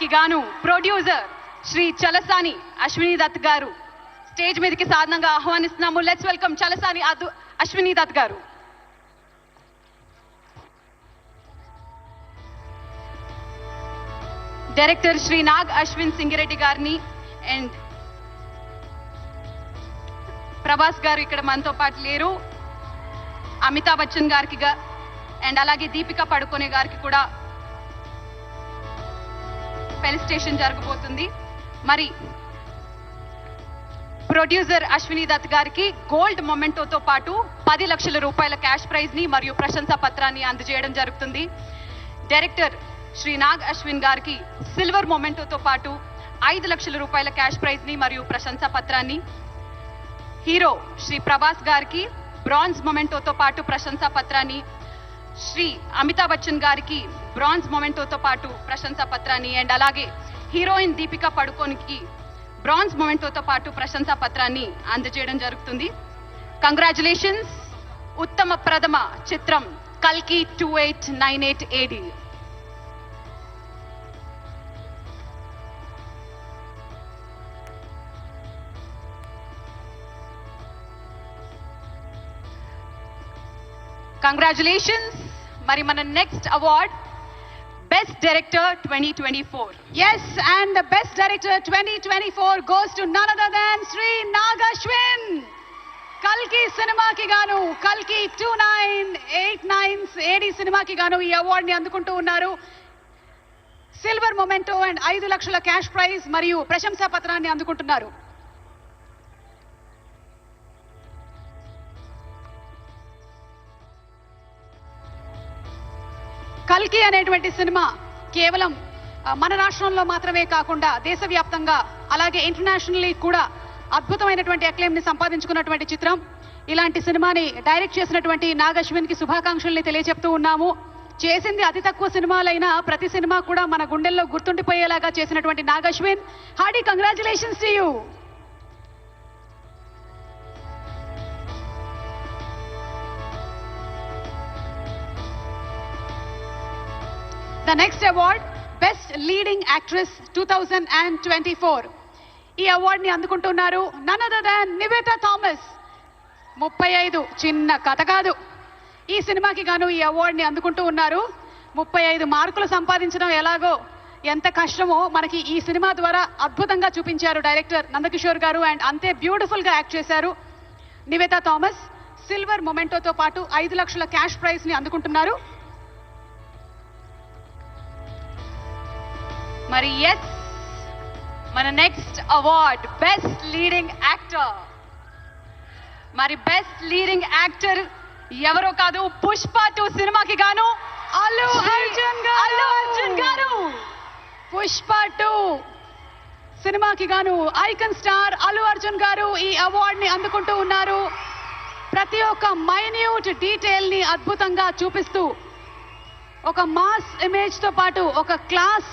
కి గాను ప్రొడ్యూసర్ శ్రీ చలసాని అశ్విని దత్ గారు. స్టేజ్ మీదకి సాధనంగా ఆహ్వానిస్తున్నాము. లెట్స్ వెల్కమ్ చలసాని అదు అశ్విని దత్ గారు. డైరెక్టర్ శ్రీ నాగ్ అశ్విన్ సింగిరెడ్డి గారిని అండ్ ప్రభాస్ గారు ఇక్కడ మనతో పాటు లేరు. అమితాబ్ బచ్చన్ గారికి అండ్ అలాగే దీపిక పడుకునే గారికి కూడా ఫెలిస్టేషన్ జరగబోతుంది. మరి ప్రొడ్యూసర్ అశ్విని దత్ గారికి గోల్డ్ మొమెంటోతో పాటు పది లక్షల రూపాయల క్యాష్ ప్రైజ్ని మరియు ప్రశంసా పత్రాన్ని అందజేయడం జరుగుతుంది. డైరెక్టర్ శ్రీ నాగ్ అశ్విన్ గారికి సిల్వర్ మొమెంటోతో పాటు ఐదు లక్షల రూపాయల క్యాష్ ప్రైజ్ని మరియు ప్రశంసా పత్రాన్ని. హీరో శ్రీ ప్రభాస్ గారికి బ్రాంజ్ మొమెంటోతో పాటు ప్రశంసా పత్రాన్ని శ్రీ అమితాబ్ బచ్చన్ గారికి బ్రాంజ్ మొమెంటోతో పాటు ప్రశంసా పత్రాన్ని అండ్ అలాగే హీరోయిన్ దీపిక పడుకోనికి బ్రాంజ్ మొమెంటోతో పాటు ప్రశంసా పత్రాన్ని అందజేయడం జరుగుతుంది. కంగ్రాచులేషన్స్ ఉత్తమ ప్రథమ చిత్రం కల్కి two eight nine eight AD congratulations మరి మన next award best director twenty twenty four is and the best director twenty twenty four goes to none other than Shri Nag Ashwin కల్కి సినిమాకి గాను కల్కి two nine eight nines AD సినిమాకి గాను ఈ అవార్డుని అందుకుంటూ ఉన్నారు. సిల్వర్ మొమెంటో అండ్ ఐదు లక్షల క్యాష్ ప్రైజ్ మరియు ప్రశంసా పత్రాన్ని అందుకుంటున్నారు. కల్కి అనేటువంటి సినిమా కేవలం మన రాష్ట్రంలో మాత్రమే కాకుండా దేశవ్యాప్తంగా అలాగే ఇంటర్నేషనల్లీ కూడా అద్భుతమైనటువంటి అక్లెయిమ్ని సంపాదించుకున్నటువంటి చిత్రం. ఇలాంటి సినిమాని డైరెక్ట్ చేసినటువంటి నాగశ్విన్కి శుభాకాంక్షల్ని తెలియజెప్తూ ఉన్నాము. చేసింది అతి తక్కువ సినిమాలైనా ప్రతి సినిమా కూడా మన గుండెల్లో గుర్తుండిపోయేలాగా చేసినటువంటి Nag Ashwin. Hearty congratulations to you the next award best leading actress two thousand and twenty four ఈ అవార్డుని అందుకుంటున్నారు none other than Nivetha Thomas ముప్పై ఐదు చిన్న కథ కాదు. ఈ సినిమాకి గాను ఈ అవార్డుని అందుకుంటూ ఉన్నారు. ముప్పై ఐదు మార్కులు సంపాదించడం ఎలాగో ఎంత కష్టమో మనకి ఈ సినిమా ద్వారా అద్భుతంగా చూపించారు డైరెక్టర్ నందకిషోర్ గారు అండ్ అంతే బ్యూటిఫుల్గా యాక్ట్ చేశారు. నివేత థామస్ సిల్వర్ మొమెంటోతో పాటు ఐదు లక్షల క్యాష్ ప్రైజ్ని అందుకుంటున్నారు. మరి ఎస్ మన next award best leading actor మరి బెస్ట్ లీడింగ్ యాక్టర్ ఎవరో కాదు పుష్ప టూ సినిమాకి గాను అల్లు అర్జున్ గారు. అల్లు అర్జున్ గారు. పుష్ప టూ సినిమాకి గాను ఐకన్ స్టార్ అల్లు అర్జున్ గారు ఈ అవార్డ్ని అందుకుంటూ ఉన్నారు. ప్రతి ఒక్క మైన్యూట్ డీటెయిల్ని అద్భుతంగా చూపిస్తూ ఒక మాస్ ఇమేజ్తో పాటు ఒక class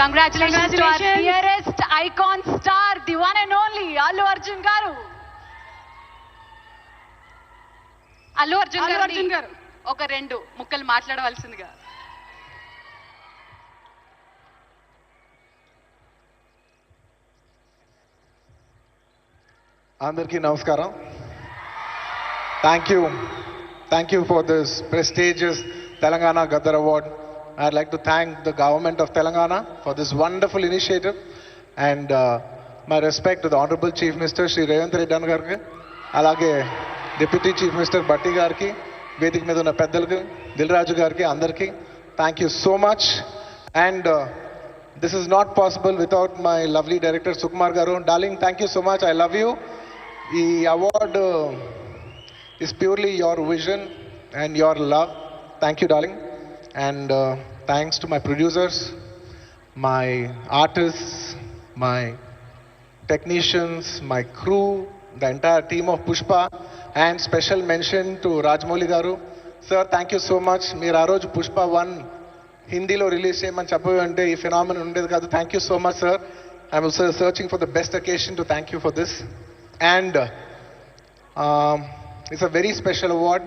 Congratulations to our. Dearest icon star the one and only Allu Arjun garu Allu Arjun Allu గారిని అర్జున్ గారు. ఒక రెండు ముక్కలు మాట్లాడవలసిందిగా. అందరికీ నమస్కారం. Thank you thank you for this prestigious Telangana Gaddar award I'd like to thank the government of Telangana for this wonderful initiative and my respect the honourable chief minister Shri Revanth Reddy అన్న గారికి అలాగే deputy chief minister Bhatti గారికి వేదిక మీద ఉన్న పెద్దలకి దిల్ రాజు గారికి అందరికీ thank you so much and this is not possible without my lovely director Sukumar garu darling thank you so much I love you ఈ award is purely your vision and your love. Thank you, darling. And thanks to my producers my artist my technicians my crew the entire team of Pushpa and special mention to Rajamouli garu sir thank you so much మీరు ఆ రోజు Pushpa one హిందీలో release చేయమని చెప్పవి అంటే ఈ phenomenon ఉండేది కాదు thank you so much sir I'm sir searching for the best occasion to thank you for this and it's a very special award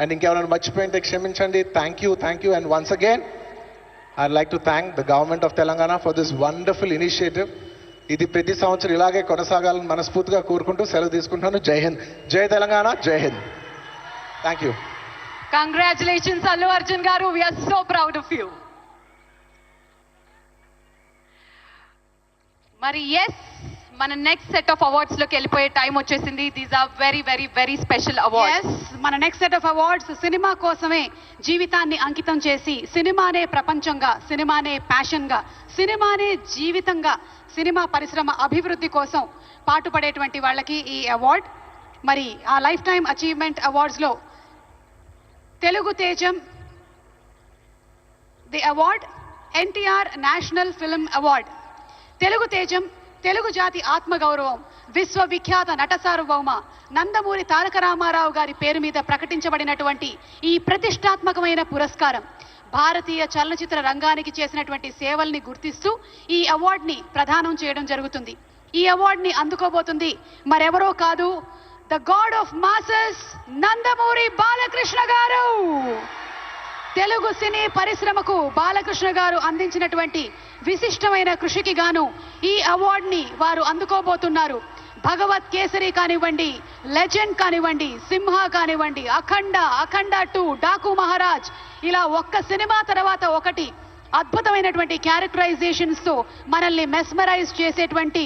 and ఇంకెవరైనా మర్చిపోయింటే క్షమించండి. Thank you thank you and once again I like to thank the government of Telangana for this wonderful initiative ఇది ప్రతి సంవత్సరం ఇలాగే కొనసాగాలని మనస్ఫూర్తిగా కోరుకుంటూ సెలవు తీసుకుంటున్నాను. జై హింద్. జై తెలంగాణ జై Hind. Thank you congratulations Allu Arjun garu. We're so proud of you మరి ఎస్ మన నెక్స్ట్ సెట్ ఆఫ్ అవార్డ్స్లోకి వెళ్ళిపోయే టైం వచ్చేసింది. These are very very very special awards మన నెక్స్ట్ సెట్ ఆఫ్ అవార్డ్స్ సినిమా కోసమే జీవితాన్ని అంకితం చేసి సినిమానే ప్రపంచంగా సినిమానే ప్యాషన్గా సినిమానే జీవితంగా సినిమా పరిశ్రమ అభివృద్ధి కోసం పాటుపడేటువంటి వాళ్ళకి ఈ అవార్డ్ మరి ఆ లైఫ్ టైం అచీవ్మెంట్ అవార్డ్స్లో తెలుగు తేజం the award NTR national film award Telugu తేజం తెలుగు జాతి ఆత్మగౌరవం విశ్వవిఖ్యాత నట సార్వభౌమ నందమూరి తారక రామారావు గారి పేరు మీద ప్రకటించబడినటువంటి ఈ ప్రతిష్టాత్మకమైన పురస్కారం భారతీయ చలనచిత్ర రంగానికి చేసినటువంటి సేవల్ని గుర్తిస్తూ ఈ అవార్డుని ప్రదానం చేయడం జరుగుతుంది. ఈ అవార్డుని అందుకోబోతుంది మరెవరో కాదు the god of masses Nandamuri Balakrishna garu! Telugu సినీ పరిశ్రమకు బాలకృష్ణ గారు అందించినటువంటి విశిష్టమైన కృషికి గాను ఈ అవార్డుని వారు అందుకోబోతున్నారు. భగవత్ కేసరి కానివ్వండి లెజెండ్ కానివ్వండి సింహ కానివ్వండి అఖండ అఖండ టూ డాకు మహారాజ్ ఇలా ఒక్క సినిమా తర్వాత ఒకటి అద్భుతమైనటువంటి క్యారెక్టరైజేషన్స్తో మనల్ని మెస్మరైజ్ చేసేటువంటి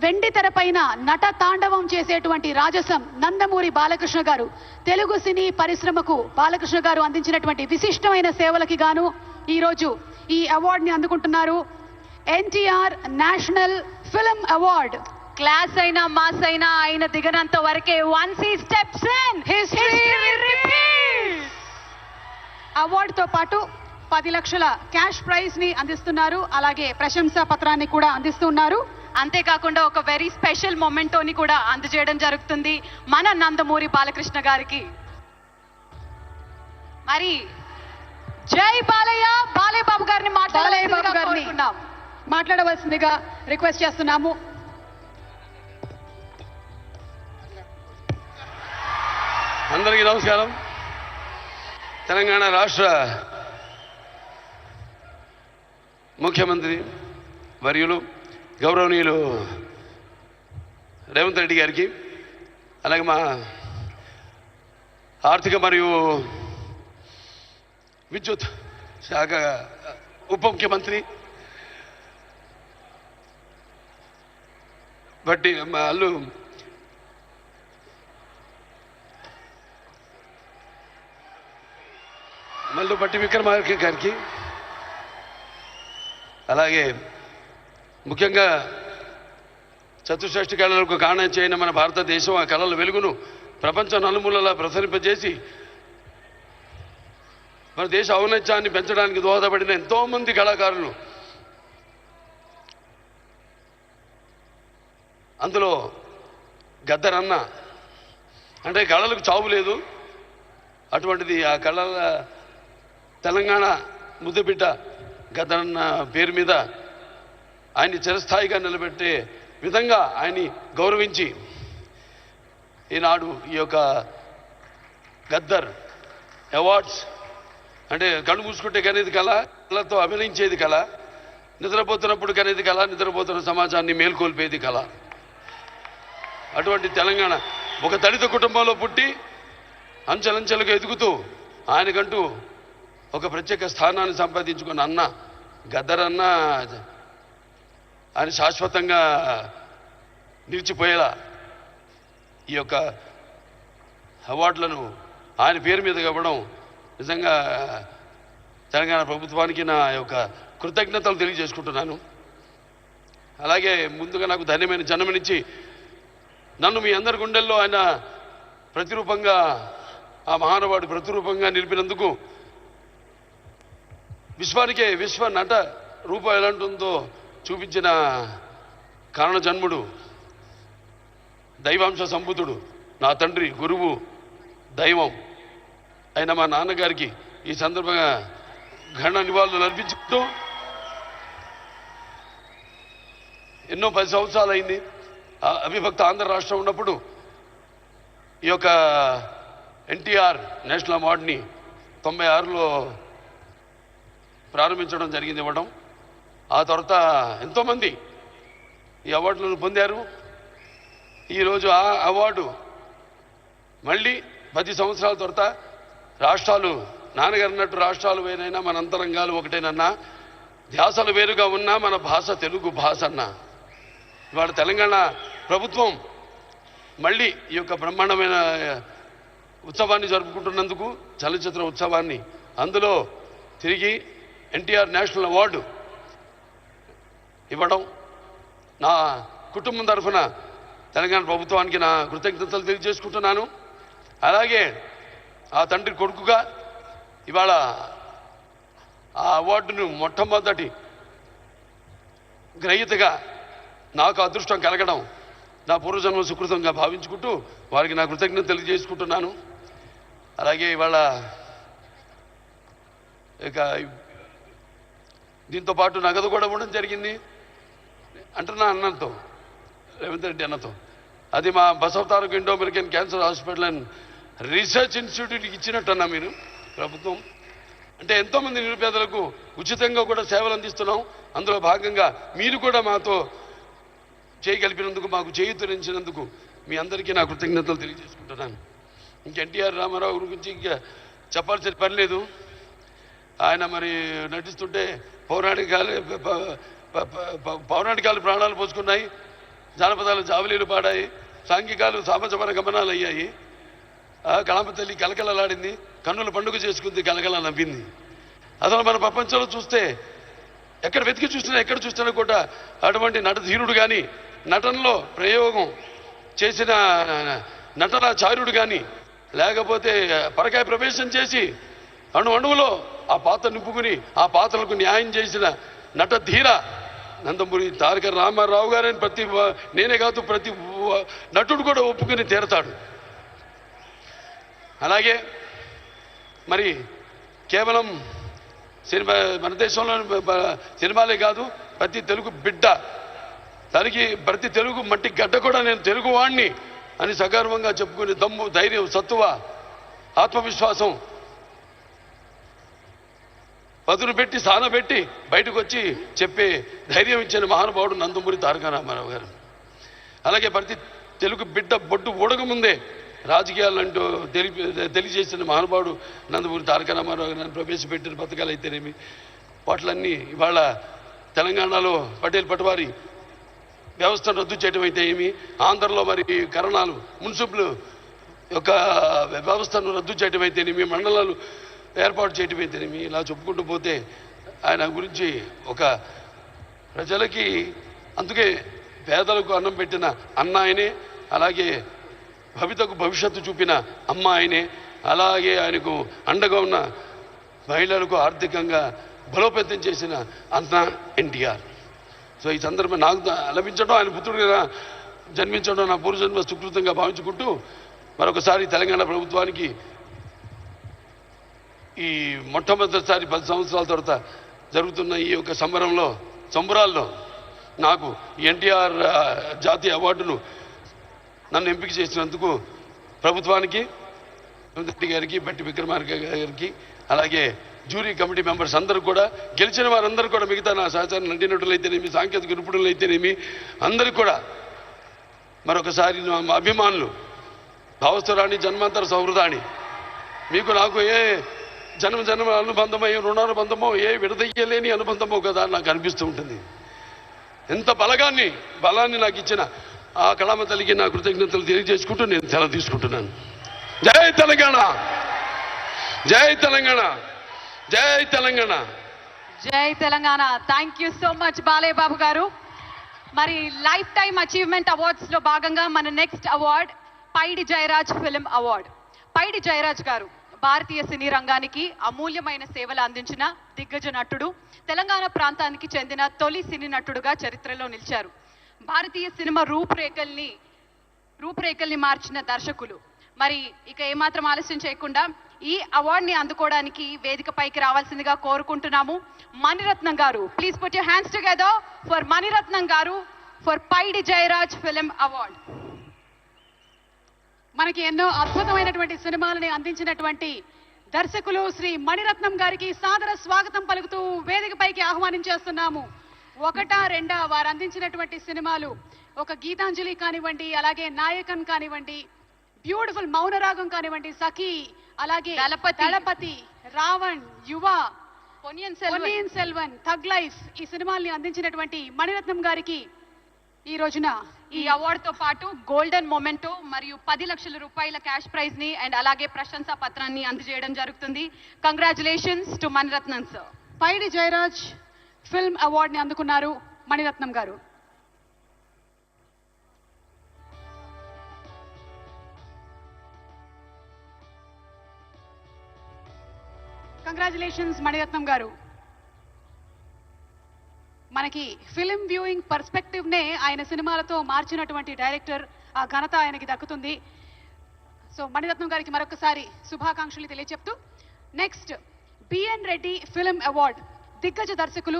వెండి తెరపైన నట తాండవం చేసేటువంటి రాజసం నందమూరి బాలకృష్ణ గారు. తెలుగు సినీ పరిశ్రమకు బాలకృష్ణ గారు అందించినటువంటి విశిష్టమైన సేవలకి గాను ఈరోజు ఈ అవార్డుని అందుకుంటున్నారు. NTR national film award. Class అయినా మాస్ అయినా ఆయన దిగనంత వరకే వన్స్ ఈ స్టెప్స్ ఇన్. అవార్డుతో పాటు పది లక్షల క్యాష్ ప్రైజ్ని అందిస్తున్నారు. అలాగే ప్రశంసా పత్రాన్ని కూడా అందిస్తున్నారు అంతేకాకుండా ఒక వెరీ స్పెషల్ మొమెంటోని కూడా అందజేయడం జరుగుతుంది. మన నందమూరి బాలకృష్ణ గారికి. మరి జై బాలయ్య బాలయ్య బాబు గారిని బాలయ్య బాబు మాట్లాడాలి గారిని మాట్లాడవలసిందిగా రిక్వెస్ట్ చేస్తున్నాము. అందరికీ నమస్కారం. తెలంగాణ రాష్ట్ర ముఖ్యమంత్రి వర్యులు గౌరవనీయులు రేవంత్ రెడ్డి గారికి అలాగే మా ఆర్థిక మరియు విద్యుత్ శాఖ ఉప ముఖ్యమంత్రి బట్టి వాళ్ళు అల్లు మల్లు బట్టి విక్రమార్క గారికి అలాగే ముఖ్యంగా చతుషష్ఠి కళలకు కారణం చేయని మన భారతదేశం ఆ కళల వెలుగును ప్రపంచ నలుమూలలా ప్రసరింపజేసి మన దేశ ఔన్నత్యాన్ని పెంచడానికి దోహదపడిన ఎంతోమంది కళాకారులు. అందులో గద్దరన్న అంటే కళలకు చావు లేదు. అటువంటిది ఆ కళల తెలంగాణ ముద్దుబిడ్డ గద్దరన్న పేరు మీద ఆయన్ని చిరస్థాయిగా నిలబెట్టే విధంగా ఆయన్ని గౌరవించి ఈనాడు ఈ యొక్క గద్దర్ అవార్డ్స్ అంటే కళ్ళు మూసుకుంటే కనేది కళ కళతో అభినయించేది కళ నిద్రపోతున్నప్పుడు కనేది కళ నిద్రపోతున్న సమాజాన్ని మేల్కొల్పేది కళ. అటువంటి తెలంగాణ ఒక దళిత కుటుంబంలో పుట్టి అంచెలంచెలుగా ఎదుగుతూ ఆయనకంటూ ఒక ప్రత్యేక స్థానాన్ని సంపాదించుకున్న అన్న గద్దర్ అని ఆయన శాశ్వతంగా నిలిచిపోయేలా ఈ యొక్క అవార్డులను ఆయన పేరు మీద ఇవ్వడం నిజంగా తెలంగాణ ప్రభుత్వానికి నా యొక్క కృతజ్ఞతలు తెలియజేసుకుంటున్నాను. అలాగే ముందుగా నాకు ధన్యమైన జన్మనిచ్చి నన్ను మీ అందరి గుండెల్లో ఆయన ప్రతిరూపంగా ఆ మహానుభావుడు ప్రతిరూపంగా నిలిపినందుకు విశ్వానికే విశ్వ నట రూపం ఎలాంటుందో చూపించిన కారణ జన్ముడు దైవాంశ సంబుతుడు నా తండ్రి గురువు దైవం అయిన మా నాన్నగారికి ఈ సందర్భంగా ఘన నివాళులు అర్పించుకుంటూ ఎన్నో పది సంవత్సరాలు అయింది అవిభక్త ఆంధ్ర రాష్ట్రం ఉన్నప్పుడు ఈ యొక్క ఎన్టీఆర్ నేషనల్ అవార్డుని తొంభై ఆరులో ప్రారంభించడం జరిగింది ఇవ్వడం. ఆ తర్వాత ఎంతోమంది ఈ అవార్డులను పొందారు. ఈరోజు ఆ అవార్డు మళ్ళీ పది సంవత్సరాల తర్వాత రాష్ట్రాలు నాన్నగారు అన్నట్టు రాష్ట్రాలు వేరైనా మన అంతరంగాలు ఒకటేనన్నా ధ్యాసలు వేరుగా ఉన్నా మన భాష తెలుగు భాష అన్నా. ఇవాళ తెలంగాణ ప్రభుత్వం మళ్ళీ ఈ యొక్క బ్రహ్మాండమైన ఉత్సవాన్ని జరుపుకుంటున్నందుకు చలనచిత్ర ఉత్సవాన్ని అందులో తిరిగి ఎన్టీఆర్ నేషనల్ అవార్డు ఇవ్వడం. నా కుటుంబం తరఫున తెలంగాణ ప్రభుత్వానికి నా కృతజ్ఞతలు తెలియజేసుకుంటున్నాను. అలాగే ఆ తండ్రి కొడుకుగా ఇవాళ ఆ అవార్డును మొట్టమొదటి గ్రహీతగా నాకు అదృష్టం కలగడం నా పూర్వజన్మ సుకృతంగా భావించుకుంటూ వారికి నా కృతజ్ఞత తెలియజేసుకుంటున్నాను. అలాగే ఇవాళ ఇక దీంతో పాటు నగదు కూడా ఇవ్వడం జరిగింది. అంటున్నా అన్నతో రేవంత్ రెడ్డి అన్నతో. అది మా Basavataraka Indo American cancer hospital and research ఇన్స్టిట్యూట్కి ఇచ్చినట్టన్నా మీరు ప్రభుత్వం. అంటే ఎంతోమంది నిరుపేదలకు ఉచితంగా కూడా సేవలు అందిస్తున్నాం. అందులో భాగంగా మీరు కూడా మాతో చేయగలిపినందుకు మాకు చేయుతరించినందుకు మీ అందరికీ నా కృతజ్ఞతలు తెలియజేసుకుంటున్నాను. ఇంక ఎన్టీఆర్ రామారావు గురించి ఇంకా చెప్పాల్సిన పని లేదు. ఆయన మరి నటిస్తుంటే పౌరాణికాలు పౌరాణికాలు ప్రాణాలు పోసుకున్నాయి. జానపదాలు జావలీలు పాడాయి. సాంఘికాలు సామజమన గమనాలు అయ్యాయి. ఆ కళామ తల్లి కలకలలాడింది. కన్నుల పండుగ చేసుకుంది కలకల నవ్వింది. అసలు మన ప్రపంచంలో చూస్తే ఎక్కడ వెతికి చూసినా ఎక్కడ చూసినా కూడా అటువంటి నటధీరుడు కానీ నటనలో ప్రయోగం చేసిన నటనాచార్యుడు కానీ లేకపోతే పరకాయ ప్రవేశం చేసి అణు అణువులో ఆ పాత్ర నింపుకుని ఆ పాత్రలకు న్యాయం చేసిన నటధీర నందమూరి తారక రామారావు గారని ప్రతి నేనే కాదు ప్రతి నటుడు కూడా ఒప్పుకుని తీరతాడు. అలాగే మరి కేవలం సినిమా మన దేశంలో సినిమాలే కాదు ప్రతి తెలుగు బిడ్డ తనకి ప్రతి తెలుగు మట్టి గడ్డ కూడా నేను తెలుగు వాణ్ణి అని సగర్వంగా చెప్పుకునే దమ్ము ధైర్యం సత్తువ ఆత్మవిశ్వాసం పదును పెట్టి సాన పెట్టి బయటకు వచ్చి చెప్పే ధైర్యం ఇచ్చిన మహానుభావుడు నందమూరి తారక రామారావు గారు. అలాగే ప్రతి తెలుగు బిడ్డ బొడ్డు ఊడకముందే రాజకీయాలంటూ తెలిపి తెలియజేసిన మహానుభావుడు నందమూరి తారక రామారావు గారిని ప్రవేశపెట్టిన పథకాలు అయితేనేమి వాటిలన్నీ ఇవాళ తెలంగాణలో పటేల్ పటవారి వ్యవస్థను రద్దు చేయడం అయితే ఏమి ఆంధ్రలో మరి కరణాలు మున్సిపల్ యొక్క వ్యవస్థను రద్దు చేయడం అయితేనేమి మండలాలు ఏర్పాటు చేయటమే అయితేనేమి ఇలా చెప్పుకుంటూ పోతే ఆయన గురించి ఒక ప్రజలకి అందుకే పేదలకు అన్నం పెట్టిన అన్న ఆయనే అలాగే భవితకు భవిష్యత్తు చూపిన అమ్మ ఆయనే అలాగే ఆయనకు అండగా ఉన్న మహిళలకు ఆర్థికంగా బలోపేతం చేసిన అన్న ఎన్టీఆర్. సో ఈ సందర్భం నాకు లభించడం ఆయన పుత్రుడిగా జన్మించడం నా పూర్వజన్మ సుకృతంగా భావించుకుంటూ మరొకసారి తెలంగాణ ప్రభుత్వానికి ఈ మొట్టమొదటిసారి పది సంవత్సరాల తర్వాత జరుగుతున్న ఈ యొక్క సంబరంలో సంబరాల్లో నాకు ఎన్టీఆర్ జాతీయ అవార్డును నన్ను ఎంపిక చేసినందుకు ప్రభుత్వానికి రెడ్డి గారికి బట్టి విక్రమార్క గారికి అలాగే జ్యూరీ కమిటీ మెంబర్స్ అందరూ కూడా గెలిచిన వారందరూ కూడా మిగతా నా సహచార నటినటులైతేనేమి సాంకేతిక నిపుణులైతేనేమి అందరూ కూడా మరొకసారి మా అభిమానులు భావస్థరాణి జన్మాంతర సౌహృదాన్ని మీకు నాకు ఏ జన్మ జన్మ అనుబంధమై రుణానుబంధమో ఏ విడదయ్యలేని అనుబంధమో కదా నాకు అనిపిస్తూ ఉంటుంది. ఎంత బలగాన్ని బలాన్ని నాకు ఇచ్చిన ఆ కళామ తల్లికి నా కృతజ్ఞతలు తెలియజేసుకుంటూ నేను తెల తీసుకుంటున్నాను. జై తెలంగాణ! జై తెలంగాణ! జై తెలంగాణ! జై Telangana! Thank you so much Balayya Babu garu. మరి లైఫ్ టైమ్ అచీవ్మెంట్ అవార్డ్స్లో భాగంగా మన next award Paidi Jayaraj film award Paidi Jayaraj garu భారతీయ సినీ రంగానికి అమూల్యమైన సేవలు అందించిన దిగ్గజ నటుడు తెలంగాణ ప్రాంతానికి చెందిన తొలి సినీ నటుడుగా చరిత్రలో నిలిచారు. భారతీయ సినిమా రూపురేఖల్ని రూపురేఖల్ని మార్చిన దర్శకులు. మరి ఇక ఏమాత్రం ఆలస్యం చేయకుండా ఈ అవార్డుని అందుకోవడానికి వేదికపైకి రావాల్సిందిగా కోరుకుంటున్నాము Mani Ratnam garu. Please put your hands together for Mani Ratnam garu for Paidi Jayaraj film award మనకి ఎన్నో అద్భుతమైనటువంటి సినిమాలని అందించినటువంటి దర్శకులు శ్రీ మణిరత్నం గారికి సాదర స్వాగతం పలుకుతూ వేదికపైకి ఆహ్వానించేస్తున్నాము ఒకటా రెండా వారు అందించినటువంటి సినిమాలు ఒక గీతాంజలి కానివ్వండి అలాగే నాయకన్ కానివ్వండి బ్యూటిఫుల్ మౌనరాగం కానివ్వండి సఖీ అలాగే దళపతి. రావణ్ యువ పొన్నియిన్ సెల్వన్ థగ్ లైఫ్ ఈ సినిమాల్ని అందించినటువంటి మణిరత్నం గారికి ఈ రోజున ఈ అవార్డుతో పాటు గోల్డెన్ మొమెంటో మరియు పది లక్షల రూపాయల క్యాష్ ప్రైజ్ని అండ్ అలాగే ప్రశంసా పత్రాన్ని అందజేయడం జరుగుతుంది. Congratulations to Mani Ratnam sir Paidi Jayaraj film అవార్డుని అందుకున్నారు మణిరత్నం గారు. కంగ్రాచులేషన్స్ మణిరత్నం గారు. మనకి ఫిలిం వ్యూయింగ్ పర్స్పెక్టివ్ నే ఆయన సినిమాలతో మార్చినటువంటి డైరెక్టర్ ఆ ఘనత ఆయనకి దక్కుతుంది. సో మణిరత్నం గారికి మరొకసారి శుభాకాంక్షలు తెలియచెప్తూ next B N Reddy film award దిగ్గజ దర్శకులు